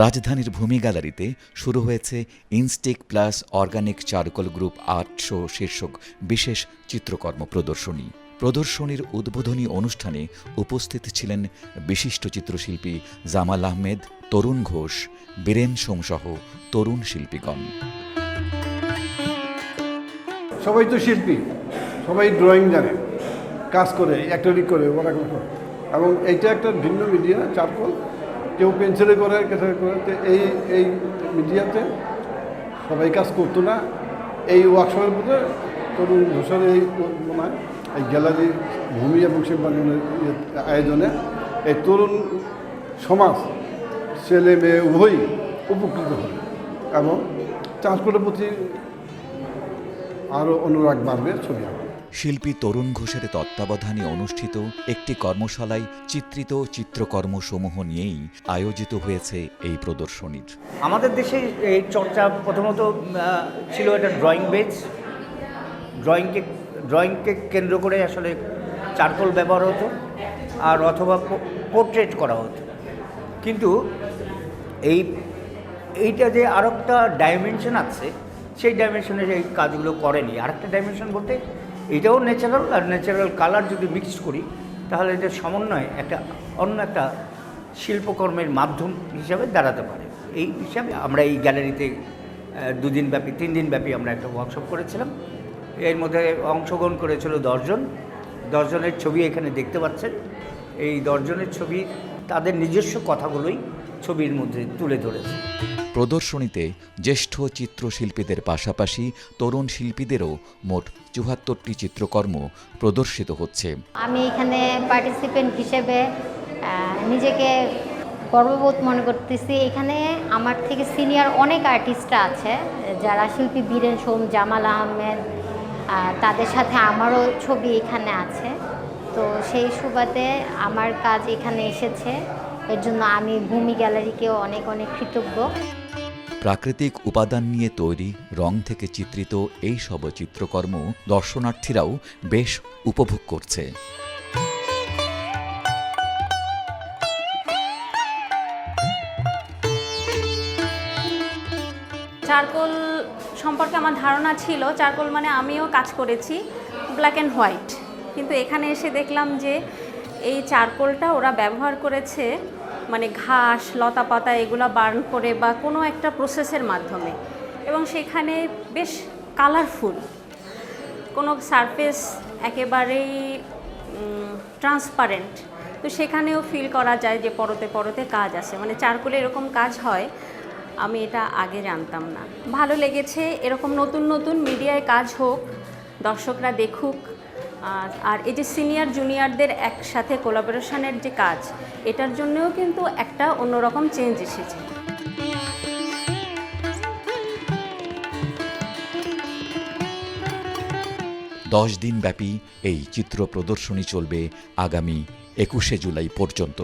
রাজধানীর ভূমি গ্যালারিতে শুরু হয়েছে instinct plus organic charcoal group art show শীর্ষক বিশেষ চিত্রকর্ম প্রদর্শনী। প্রদর্শনীর উদ্বোধনী অনুষ্ঠানে উপস্থিত ছিলেন বিশিষ্ট চিত্রশিল্পী জামাল আহমেদ, তরুণ ঘোষ, বীরেন সোমসহ তরুণ শিল্পীগণ। সবাই তো শিল্পী, সবাই ড্রয়িং জানে, কাজ করে ওরা করে এবং এইটা একটা ভিন্ন মিডিয়া চারকোল। কেউ পেন্সিলে করে কেটে করে এই এই মিডিয়াতে সবাই কাজ করতো না। এই ওয়ার্কশপের মধ্যে তরুণ ঘোষের এই মনে এই গ্যালারি ভূমি এবং শিল্পাঙ্গনের আয়োজনে এই তরুণ সমাজ, ছেলে মেয়ে উভয়ই উপকৃত হবে এবং চারকোলের প্রতি আরও অনুরাগ বাড়বে ছবি আঁকা শিল্পী তরুণ ঘোষের তত্ত্বাবধানে অনুষ্ঠিত একটি কর্মশালায় চিত্রিত চিত্রকর্মসমূহ নিয়েই আয়োজিত হয়েছে এই প্রদর্শনীর। আমাদের দেশে এই চর্চা প্রথমত ছিল এটা ড্রয়িং বেজ ড্রয়িংকে ড্রয়িংকে কেন্দ্র করে আসলে চারকোল ব্যবহার হতো আর অথবা পোর্ট্রেট করা হতো। কিন্তু এই, এইটা যে আর একটা ডাইমেনশন আছে, সেই ডাইমেনশনে এই কাজগুলো করেনি। আরেকটা ডাইমেনশন বলতে এটাও ন্যাচারাল আর ন্যাচারাল কালার যদি মিক্স করি, তাহলে এটা সমন্বয় একটা অন্য একটা শিল্পকর্মের মাধ্যম হিসাবে দাঁড়াতে পারে। এই হিসাবে আমরা এই গ্যালারিতে দুদিন ব্যাপী, তিন দিন ব্যাপী আমরা একটা ওয়ার্কশপ করেছিলাম। এর মধ্যে অংশগ্রহণ করেছিল দশজন। দশজনের ছবি এখানে দেখতে পাচ্ছেন। এই দশজনের ছবি তাদের নিজস্ব কথাগুলোই ছবির মধ্যে তুলে ধরেছে। প্রদর্শনীতে জ্যেষ্ঠ চিত্রশিল্পীদের পাশাপাশি তরুণ শিল্পীদেরও মোট চুহাত্তরটি চিত্রকর্ম প্রদর্শিত হচ্ছে। আমি এখানে পার্টিসিপেন্ট হিসেবে নিজেকে গর্ববোধ মনে করতেছি। এখানে আমার থেকে সিনিয়র অনেক আর্টিস্টরা আছে যারা শিল্পী বীরেন সোম জামাল আহমেদ তাদের সাথে আমারও ছবি এখানে আছে। তো সেই সুবাদে আমার কাজ এখানে এসেছে। এর জন্য আমি ভূমি গ্যালারিকেও অনেক অনেক কৃতজ্ঞ। প্রাকৃতিক উপাদান নিয়ে তৈরি রং থেকে চিত্রিত এই সব চিত্রকর্ম দর্শনার্থীরাও বেশ উপভোগ করছে। চারকোল সম্পর্কে আমার ধারণা ছিল চারকোল মানে আমিও কাজ করেছি ব্ল্যাক অ্যান্ড হোয়াইট কিন্তু এখানে এসে দেখলাম যে এই চারকোলটা ওরা ব্যবহার করেছে মানে ঘাস লতা পাতা এগুলো বার্ন করে বা কোনো একটা প্রসেসের মাধ্যমে। এবং সেখানে বেশ কালারফুল। কোনো সারফেস একেবারেই ট্রান্সপারেন্ট। তো সেখানেও ফিল করা যায় যে পরতে পরতে কাজ আছে মানে চারকোলে এরকম কাজ হয়, আমি এটা আগে জানতাম না। ভালো লেগেছে, এরকম নতুন নতুন মিডিয়ায় কাজ হোক, দর্শকরা দেখুক। আর এই যে সিনিয়র জুনিয়রদের একসাথে কোলাবোরেশনের যে কাজ, এটার জন্যও কিন্তু একটা অন্যরকম চেঞ্জ এসেছে। দশ দিন ব্যাপী এই চিত্র প্রদর্শনী চলবে আগামী একুশে জুলাই পর্যন্ত।